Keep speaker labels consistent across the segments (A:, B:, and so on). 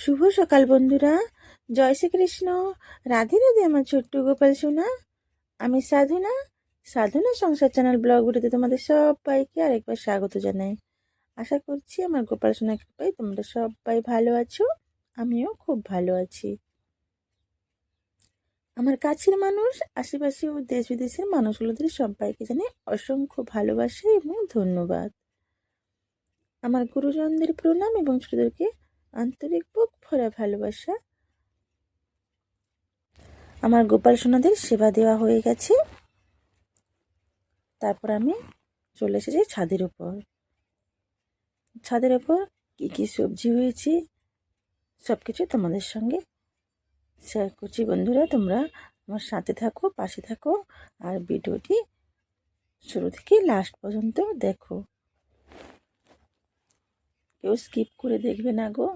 A: শুভ সকাল বন্ধুরা। জয় শ্রীকৃষ্ণ। রাধে রাধে আমার ছোট্ট গোপাল সোনা। আমি সাধনা। সাধনা সংসার চ্যানেল ব্লগ ভিডিওতে তোমাদের সবাইকে আরেকবার স্বাগত জানাই। আশা করছি আমার গোপাল সোনা কৃপায় তোমরা সবাই ভালো আছো। আমিও খুব ভালো আছি। আমার কাছের মানুষ, আশেপাশে ও দেশ বিদেশের মানুষগুলোদের সবাইকে জানে অসংখ্য ভালোবাসা এবং ধন্যবাদ। আমার গুরুজনদের প্রণাম এবং ছোটদেরকে আন্তরিক বুক ভরা ভালোবাসা। আমার গোপাল সোনাদের সেবা দেওয়া হয়ে গেছে। তারপর আমি চলে এসেছি ছাদের উপর ছাদের উপর কী কী সবজি হয়েছে সব কিছু তোমাদের সঙ্গে শেয়ার করছি। বন্ধুরা, তোমরা আমার সাথে থাকো, পাশে থাকো, আর ভিডিওটি শুরু থেকে লাস্ট পর্যন্ত দেখো। কেউ স্কিপ করে দেখবে না গো।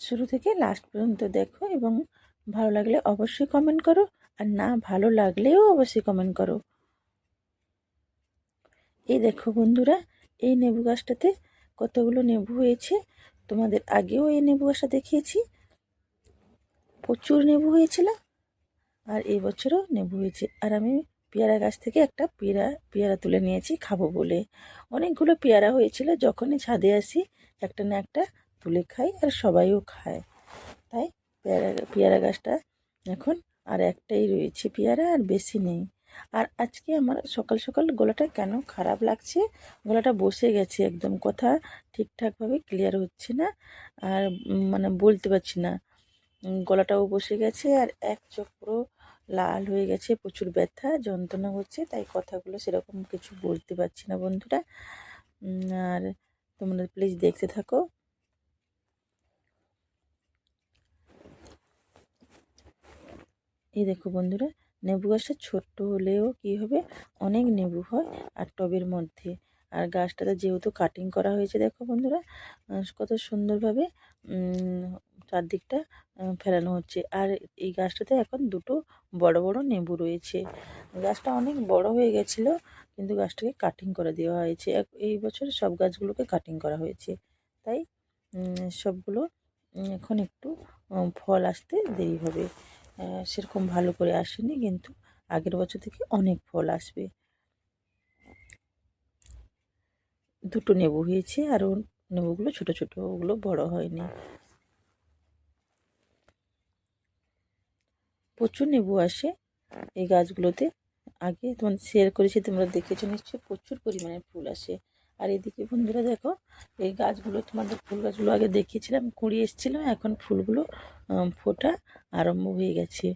A: শুরু থেকে লাস্ট পর্যন্ত দেখো এবং ভালো লাগলে অবশ্যই কমেন্ট করো আর না ভালো লাগলেও অবশ্যই কমেন্ট করো। এই দেখো বন্ধুরা, এই নেবু গাছটাতে কতগুলো নেবু হয়েছে? তোমাদের আগেও এই নেবু গাছটা দেখিয়েছি। প্রচুর নেবু হয়েছিল আর এই বছরও নেবু হয়েছে। আর আমি পেয়ারা গাছ থেকে একটা পেয়ারা পেয়ারা তুলে নিয়েছি, খাব বলে। অনেকগুলো পেয়ারা হয়েছিল, যখনই ছাদে আসি, একটা না একটা তুলে খাই আর সবাইও খায়। তাই পেয়ারা পেয়ারা গাছটা এখন আর একটাই রয়েছে পেয়ারা আর বেশি নেই। আর আজকে আমার সকাল সকাল গলাটা কেন খারাপ লাগছে? গলাটা বসে গেছে, একদম কথা ঠিকঠাকভাবে ক্লিয়ার হচ্ছে না আর মানে বলতে পারছি না। গলাটাও বসে গেছে আর এক চোখ পুরো লাল হয়ে গেছে, প্রচুর ব্যথা, যন্ত্রণা হচ্ছে, তাই কথাগুলো সেরকম কিছু বলতে পারছি না বন্ধুরা। আর তোমরা প্লিজ দেখতে থাকো। এই দেখো বন্ধুরা নেবু গাছটা ছোট্ট হলেও কি হবে? অনেক নেবু হয় আর টবের মধ্যে। আর গাছটাতে যেহেতু কাটিং করা হয়েছে, দেখো বন্ধুরা কত সুন্দরভাবে চারদিকটা ফেলানো হচ্ছে। আর এই গাছটাতে এখন দুটো বড় বড় নেবু রয়েছে। গাছটা অনেক বড় হয়ে গেছিল, কিন্তু গাছটাকে কাটিং করে দেওয়া হয়েছে। এই বছর সব গাছগুলোকে কাটিং করা হয়েছে। তাই সবগুলো এখন একটু ফল আসতে দেরি হবে। সেরকম ভালো করে আসেনি, কিন্তু আগের বছর থেকে অনেক ফল আসবে। দুটো নেবু হয়েছে আরও নেবুগুলো ছোট ছোট, ওগুলো বড় হয়নি। প্রচুর নেবু আসে এই গাছগুলোতে। আগে তোমার শেয়ার করেছি, তোমরা দেখেছ নিশ্চয়ই, প্রচুর পরিমাণে ফুল আসে। আর এদিকে বন্ধুরা দেখো, এই গাছগুলো, তোমাদের ফুল গাছগুলো আগে দেখিয়েছিলাম, কুড়ি এসেছিল, এখন ফুলগুলো ফোটা আরম্ভ হয়ে গেছে।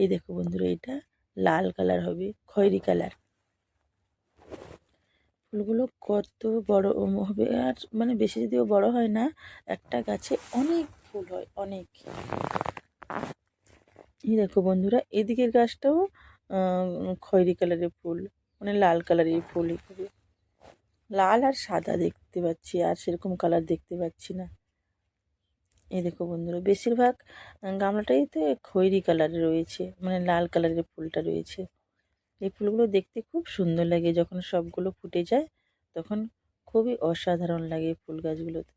A: এই দেখো বন্ধুরা, এটা লাল কালার হবে, খয়েরি কালার। ফুলগুলো কত বড় হবে, আর মানে বেশি যদিও বড় হয় না, একটা গাছে অনেক ফুল হয়, অনেক। এই দেখো বন্ধুরা, এদিকের গাছটাও খয়েরি কালারের ফুল মানে লাল কালারের ফুল হবে লাল আর সাদা দেখতে পাচ্ছি, আর সেরকম কালার দেখতে পাচ্ছি না। এই দেখো বন্ধুরা, বেশিরভাগ গামলাটাই তো খয়েরি কালারের রয়েছে মানে লাল কালারের ফুলটা রয়েছে। এই ফুলগুলো দেখতে খুব সুন্দর লাগে, যখন সবগুলো ফুটে যায়, তখন খুবই অসাধারণ লাগে ফুল গাছগুলোতে।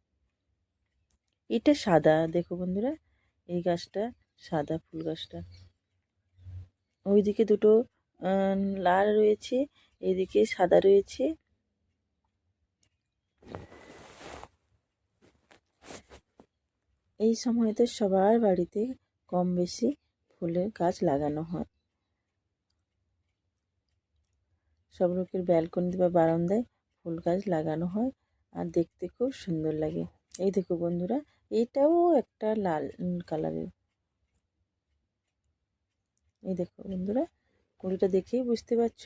A: এটা সাদা, দেখো বন্ধুরা, এই গাছটা সাদা ফুল গাছটা। ওইদিকে দুটো লাল রয়েছে, এদিকে সাদা রয়েছে। এই সময়তে সবার বাড়িতে কম বেশি ফুলের গাছ লাগানো হয়। সব লোকের ব্যালকনিতে বা বারান্দায় ফুল গাছ লাগানো হয় আর দেখতে খুব সুন্দর লাগে। এই দেখো বন্ধুরা, এটাও একটা লাল কালারের এই দেখো বন্ধুরা, কুড়িটা দেখেই বুঝতে পারছ,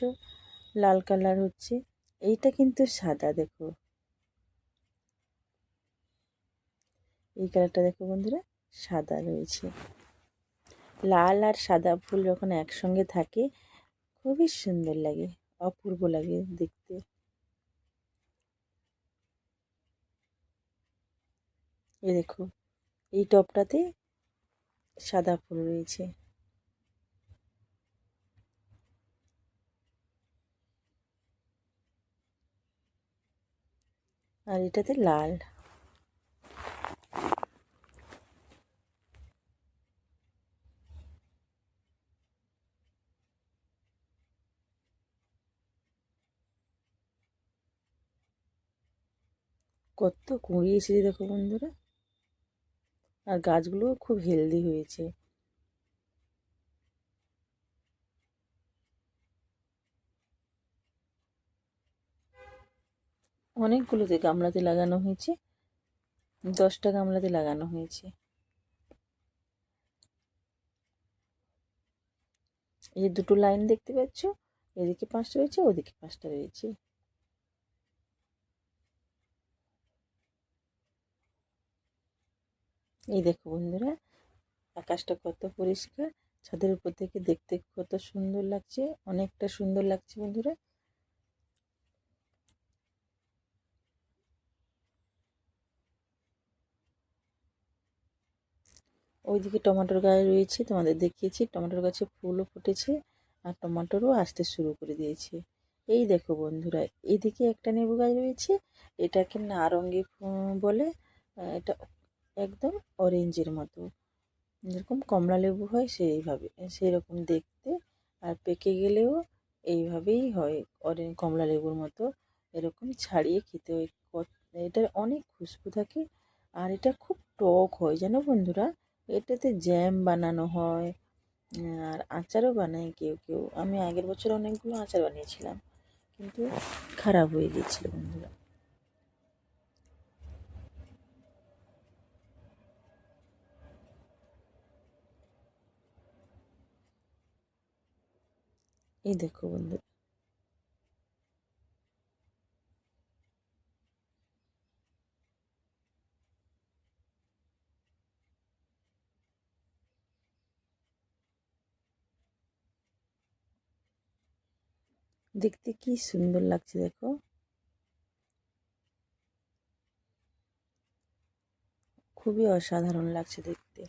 A: লাল কালার হচ্ছে। এইটা কিন্তু সাদা, দেখো। এই কালারটা দেখো বন্ধুরা, সাদা রয়েছে। লাল আর সাদা ফুল যখন একসঙ্গে থাকে, খুবই সুন্দর লাগে, অপূর্ব লাগে দেখতে। এই দেখো, এই টপটাতে সাদা ফুল রয়েছে। আর এটাতে লাল। কত কুঁড়িয়েছে দেখো বন্ধুরা। আর গাছগুলো খুব হেলদি হয়েছে। অনেকগুলোতে গামলাতে লাগানো হয়েছে। দশটা গামলাতে লাগানো হয়েছে। এই যে দুটো লাইন দেখতে পাচ্ছ, এদিকে পাঁচটা রয়েছে, ওদিকে পাঁচটা রয়েছে। এই দেখো বন্ধুরা, আকাশটা কত পরিষ্কার, ছাদের উপর থেকে দেখতে কত সুন্দর লাগছে, অনেকটা সুন্দর লাগছে বন্ধুরা। ওইদিকে টমেটোর গায়ে রয়েছে, তোমাদের দেখিয়েছি, টমেটোর গাছে ফুলও ফুটেছে আর টমেটোরও আসতে শুরু করে দিয়েছে। এই দেখো বন্ধুরা, এদিকে একটা নেবু গাছ রয়েছে, এটাকে নারঙ্গি বলে এটা একদম অরেঞ্জের মতো। যেরকম কমলা লেবু হয় সেইভাবে সেই রকম দেখতে আর পেকে গেলেও এইভাবেই হয় অরেঞ্জ কমলা লেবুর মতো। এরকম ছাড়িয়ে খেতে হয় এটার অনেক খুশবু থাকে আর এটা খুব টক হয়, জানো বন্ধুরা? এটাতে জ্যাম বানানো হয়, আর আচারও বানায় কেউ কেউ। আমি আগের বছর অনেকগুলো আচার বানিয়েছিলাম, কিন্তু খারাপ হয়ে গিয়েছিল বন্ধুরা। এই দেখো বন্ধু দেখতে কি সুন্দর লাগছে দেখো। খুবই অসাধারণ লাগছে দেখতে।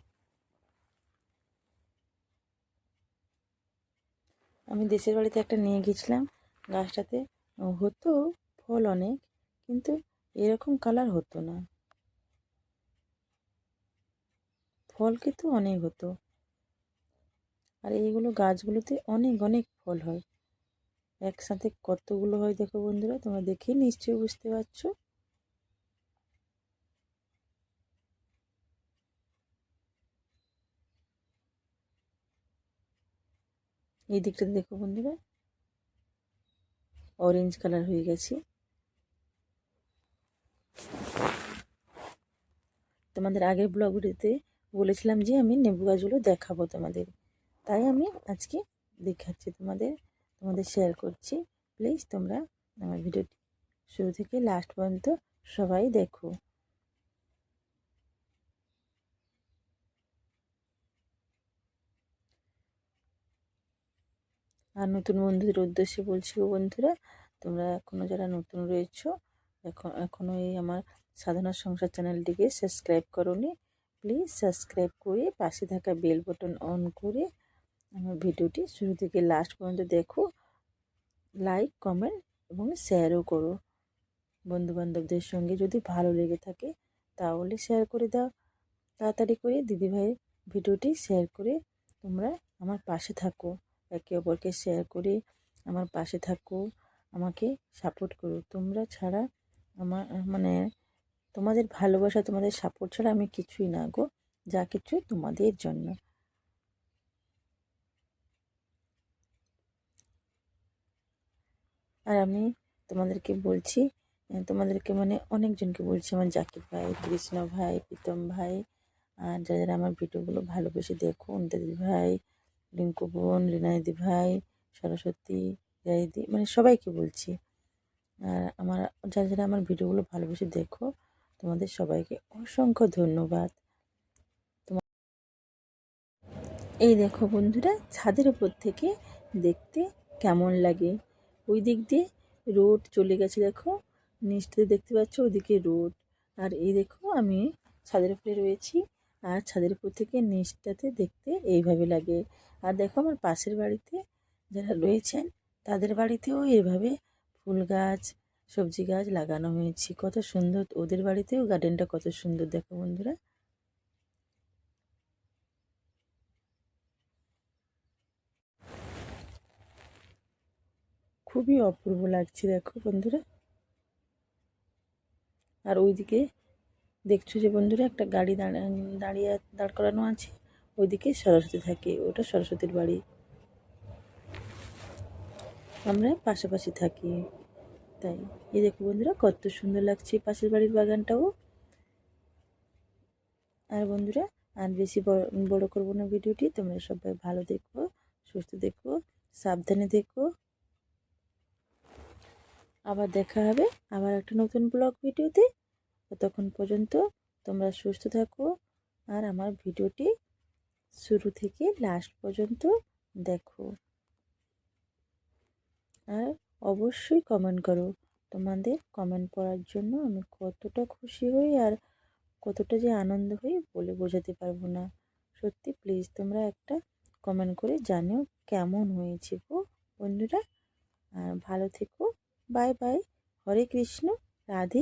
A: আমি দেশের বাড়িতে একটা নিয়ে গেছিলাম গাছটাতে হতো ফল অনেক, কিন্তু এরকম কালার হতো না। ফল কিন্তু অনেক হতো। আর এইগুলো গাছগুলোতে অনেক অনেক ফল হয়। একসাথে কতগুলো হয় দেখো বন্ধুরা, তোমরা দেখে নিশ্চয়ই বুঝতে পারছ। এই দিকটাতে দেখো বন্ধুরা অরেঞ্জ কালার হয়ে গেছে। তোমাদের আগের ব্লগগুলিতে বলেছিলাম যে আমি নেবু গাছগুলো দেখাবো তোমাদের, তাই আমি আজকে দেখাচ্ছি তোমাদের। তোমাদের শেয়ার করছি। প্লিজ তোমরা আমার ভিডিওটি শুরু থেকে লাস্ট পর্যন্ত সবাই দেখো। আর নতুন বন্ধুদের উদ্দেশ্যে বলছি ও বন্ধুরা, তোমরা এখনও যারা নতুন রয়েছো, এখন এখনও এই আমার সাধনা সংসার চ্যানেলটিকে সাবস্ক্রাইব করোনি। প্লিজ সাবস্ক্রাইব করে পাশে থাকা বেল বটন অন করে আমার ভিডিওটি শুরু থেকে লাস্ট পর্যন্ত দেখো লাইক কমেন্ট এবং শেয়ারও করো। বন্ধুবান্ধবদের সঙ্গে যদি ভালো লেগে থাকে তাহলে শেয়ার করে দাও। তাড়াতাড়ি করে দিদিভাইয়ের ভিডিওটি শেয়ার করে তোমরা আমার পাশে থাকো। একে অপরকে শেয়ার করে আমার পাশে থাকো, আমাকে সাপোর্ট করো। তোমরা ছাড়া আমার মানে তোমাদের ভালোবাসা, তোমাদের সাপোর্ট ছাড়া আমি কিছুই না গো, যা কিছু তোমাদের জন্য। আর আমি তোমাদেরকে বলছি তোমাদেরকে মানে অনেকজনকে বলছি, আমার জাকির ভাই, কৃষ্ণ ভাই, প্রীতম ভাই, আর যারা যারা আমার ভিডিওগুলো ভালোবেসে দেখুন দিদি ভাই, রিঙ্কু বোন রিনাইদি ভাই, সরস্বতী জাইদি মানে সবাইকে বলছি। আর আমার, যারা যারা আমার ভিডিওগুলো ভালোবেসে দেখো, তোমাদের সবাইকে অসংখ্য ধন্যবাদ। তোমার এই দেখো বন্ধুরা, ছাদের উপর থেকে দেখতে কেমন লাগে? ওই দিক দিয়ে রোড চলে গেছে, দেখো। নিচটাতে দেখতে পাচ্ছ ওদিকে রোড। আর এই দেখো, আমি ছাদের উপরে রয়েছি। আর ছাদের উপর থেকে নিচটাতে দেখতে এইভাবে লাগে। আর দেখো, আমার পাশের বাড়িতে যারা রয়েছেন, তাদের বাড়িতেও এইভাবে ফুল গাছ, সবজি গাছ লাগানো হয়েছে। কত সুন্দর, ওদের বাড়িতেও গার্ডেনটা কত সুন্দর। দেখো বন্ধুরা খুবই অপূর্ব লাগছে, দেখো বন্ধুরা। আর ওইদিকে দেখছ যে বন্ধুরা, একটা গাড়ি দাঁড়া, দাঁড়িয়ে দাঁড় করানো আছে, ওইদিকে সরস্বতী থাকে, ওটা সরস্বতীর বাড়ি। আমরা পাশাপাশি থাকি, তাই। এই দেখো বন্ধুরা, কত সুন্দর লাগছে পাশের বাড়ির বাগানটাও। আর বন্ধুরা, আর বেশি বড় করব না ভিডিওটি, তোমরা সবাই ভালো দেখো, সুস্থ দেখো, সাবধানে দেখো। আবার দেখা হবে আবার একটা নতুন ব্লগ ভিডিওতে। ততক্ষণ পর্যন্ত তোমরা সুস্থ থাকো আর আমার ভিডিওটি শুরু থেকে লাস্ট পর্যন্ত দেখো। আর অবশ্যই কমেন্ট করো। তোমাদের কমেন্ট পড়ার জন্য আমি কতটা খুশি হই আর কতটা যে আনন্দ হই বলে বোঝাতে পারব না। সত্যি প্লিজ তোমরা একটা কমেন্ট করে জানিও কেমন হয়েছে গো বন্ধুরা। আর ভালো থেকো। Bye bye. হরে কৃষ্ণ রাধে